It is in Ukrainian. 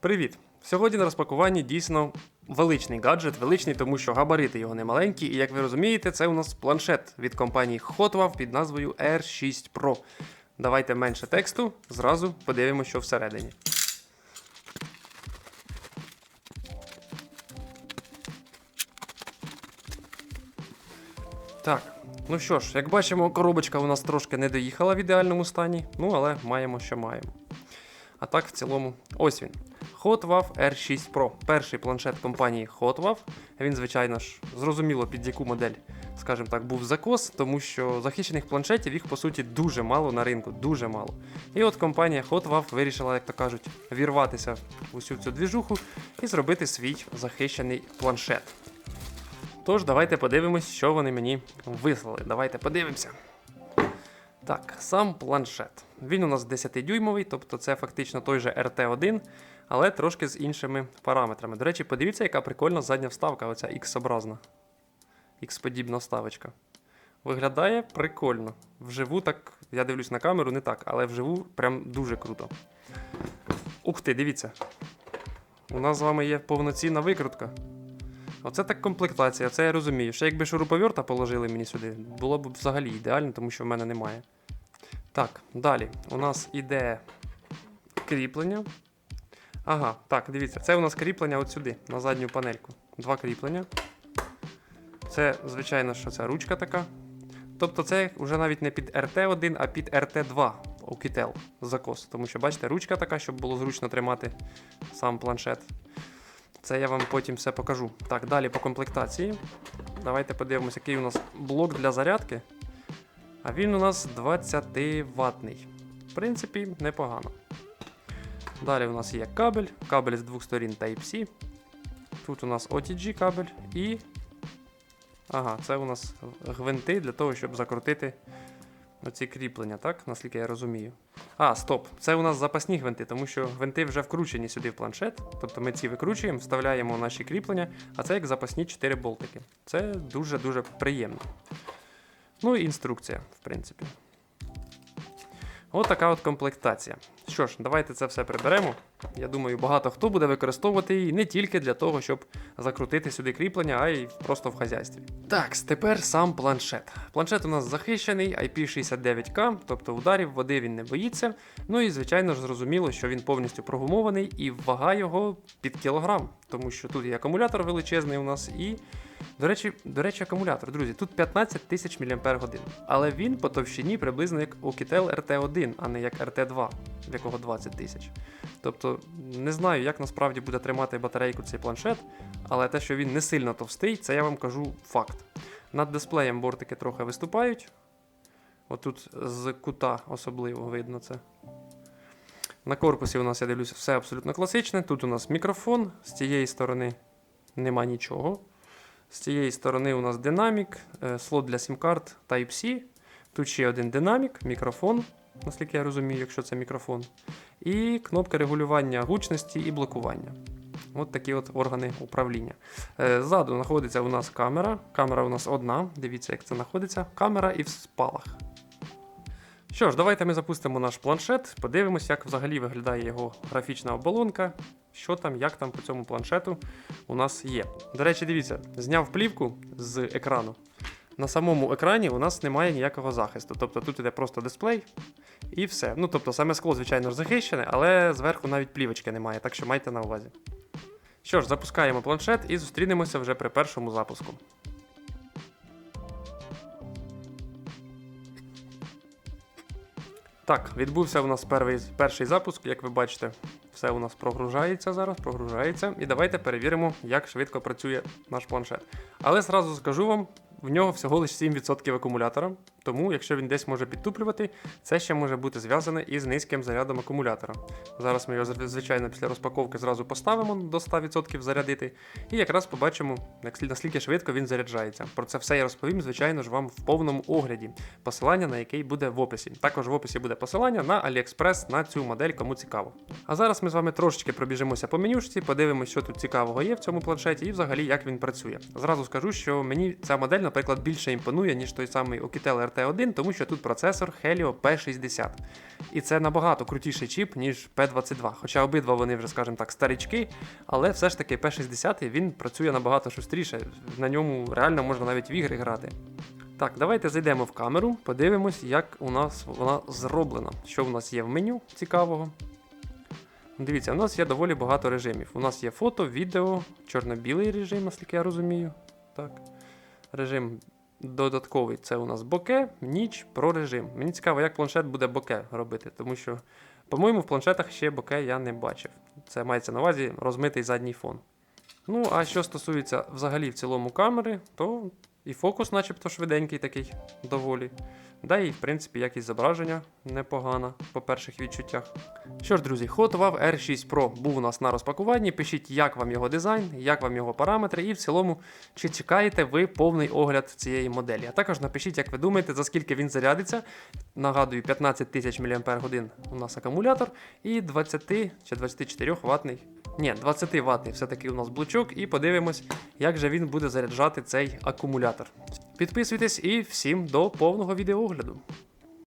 Привіт! Сьогодні на розпакуванні дійсно величний гаджет, величний, тому що габарити його не маленькі, і як ви розумієте, це у нас планшет від компанії Hotwav під назвою R6 Pro. Давайте менше тексту, зразу подивимося, що всередині. Так, ну що ж, як бачимо, коробочка у нас трошки не доїхала в ідеальному стані, ну але маємо, що маємо. А так, в цілому, ось він. HotWav R6 Pro. Перший планшет компанії HotWav. Він, звичайно ж, зрозуміло, під яку модель, скажімо так, був закос, тому що захищених планшетів їх по суті дуже мало на ринку, дуже мало. І от компанія HotWav вирішила, як то кажуть, вірватися в усю цю двіжуху і зробити свій захищений планшет. Тож, давайте подивимось, що вони мені вислали. Давайте подивимося. Так, сам планшет. Він у нас 10-дюймовий, тобто це фактично той же RT1, але трошки з іншими параметрами. До речі, подивіться, яка прикольна задня вставка, оця X-образна. X-подібна вставочка. Виглядає прикольно. Вживу так, я дивлюсь на камеру, не так, але вживу прям дуже круто. Ух ти, дивіться. У нас з вами є повноцінна викрутка. Оце так комплектація, це я розумію. Ще якби шуруповерта положили мені сюди, було б взагалі ідеально, тому що в мене немає. Так, далі. У нас іде кріплення. Ага, так, дивіться, це у нас кріплення от сюди, на задню панельку. Два кріплення. Це, звичайно, що це ручка така. Тобто це вже навіть не під RT1, а під RT2 у Kitel закос. Тому що, бачите, ручка така, щоб було зручно тримати сам планшет. Це я вам потім все покажу. Так, далі по комплектації. Давайте подивимося, який у нас блок для зарядки. А він у нас 20 ватний. В принципі, непогано. Далі у нас є кабель, кабель з двох сторін Type-C. Тут у нас OTG кабель і. Ага, це у нас гвинти для того, щоб закрутити оці кріплення, так? Наскільки я розумію. А, стоп, це у нас запасні гвинти, тому що гвинти вже вкручені сюди в планшет. Тобто ми ці викручуємо, вставляємо наші кріплення, а це як запасні 4 болтики. Це дуже-дуже приємно. Ну і інструкція, в принципі. От така от комплектація. Що ж, давайте це все приберемо. Я думаю, багато хто буде використовувати її не тільки для того, щоб закрутити сюди кріплення, а й просто в хазяйстві. Так, тепер сам планшет. Планшет у нас захищений IP69K, тобто ударів води він не боїться. Ну і звичайно ж зрозуміло, що він повністю прогумований і вага його під кілограм, тому що тут і акумулятор величезний у нас, і до речі, до речі, акумулятор, друзі, тут 15 тисяч мАч, але він по товщині приблизно як у Kitel RT1, а не як RT2, в якого 20 тисяч. Тобто не знаю, як насправді буде тримати батарейку цей планшет, але те, що він не сильно товстий, це я вам кажу факт. Над дисплеєм бортики трохи виступають. Отут з кута особливо видно це. На корпусі у нас, я дивлюся, все абсолютно класичне. Тут у нас мікрофон, з цієї сторони нема нічого. З цієї сторони у нас динамік, е, слот для сім-карт Type-C. Тут ще один динамік, мікрофон, наскільки я розумію, якщо це мікрофон. І кнопка регулювання гучності і блокування. От такі от органи управління. Е, Ззаду знаходиться у нас камера. Камера у нас одна. Дивіться, як це знаходиться. Камера і в спалах. Що ж, давайте ми запустимо наш планшет, подивимося, як взагалі виглядає його графічна оболонка, що там, як там по цьому планшету у нас є. До речі, дивіться, зняв плівку з екрану. На самому екрані у нас немає ніякого захисту. Тобто тут іде просто дисплей і все. Ну тобто саме скло, звичайно захищене, але зверху навіть плівочки немає, так що майте на увазі. Що ж, запускаємо планшет і зустрінемося вже при першому запуску. Так, відбувся у нас перший, перший запуск, як ви бачите, все у нас прогружається зараз, прогружається. І давайте перевіримо, як швидко працює наш планшет. Але зразу скажу вам, в нього всього лише 7% акумулятора, тому якщо він десь може підтуплювати, це ще може бути зв'язане із низьким зарядом акумулятора. Зараз ми його, звичайно, після розпаковки зразу поставимо до 100% зарядити, і якраз побачимо, наскільки швидко він заряджається. Про це все я розповім, звичайно ж, вам в повному огляді, посилання на який буде в описі. Також в описі буде посилання на AliExpress на цю модель, кому цікаво. А зараз ми з вами трошечки пробіжимося по менюшці, подивимося, що тут цікавого є в цьому планшеті і взагалі як він працює. Зразу скажу, що мені ця модель, наприклад, більше імпонує, ніж той самий Okitel T1, тому що тут процесор Helio P60. І це набагато крутіший чіп, ніж P22. Хоча обидва вони вже, скажімо так, старички, але все ж таки P60 він працює набагато шустріше. На ньому реально можна навіть в ігри грати. Так, давайте зайдемо в камеру, подивимось, як у нас вона зроблена. Що в нас є в меню цікавого. Дивіться, у нас є доволі багато режимів. У нас є фото, відео, чорно-білий режим, наскільки я розумію. Так. Режим додатковий це у нас боке, ніч, про режим. Мені цікаво, як планшет буде боке робити, тому що, по-моєму, в планшетах ще боке я не бачив. Це мається на увазі розмитий задній фон. Ну, а що стосується взагалі в цілому камери, то і фокус, начебто, швиденький такий доволі. Да і, в принципі, якість зображення непогана по перших відчуттях. Що ж, друзі, Hot Wav R6 Pro був у нас на розпакуванні. Пишіть, як вам його дизайн, як вам його параметри, і в цілому, чи чекаєте ви повний огляд цієї моделі. А також напишіть, як ви думаєте, за скільки він зарядиться. Нагадую, 15 тисяч мАч у нас акумулятор і 20 чи 24 ватний. Ні, 20 ватний все-таки у нас блочок, і подивимось, як же він буде заряджати цей акумулятор. Підписуйтесь і всім до повного відеоогляду.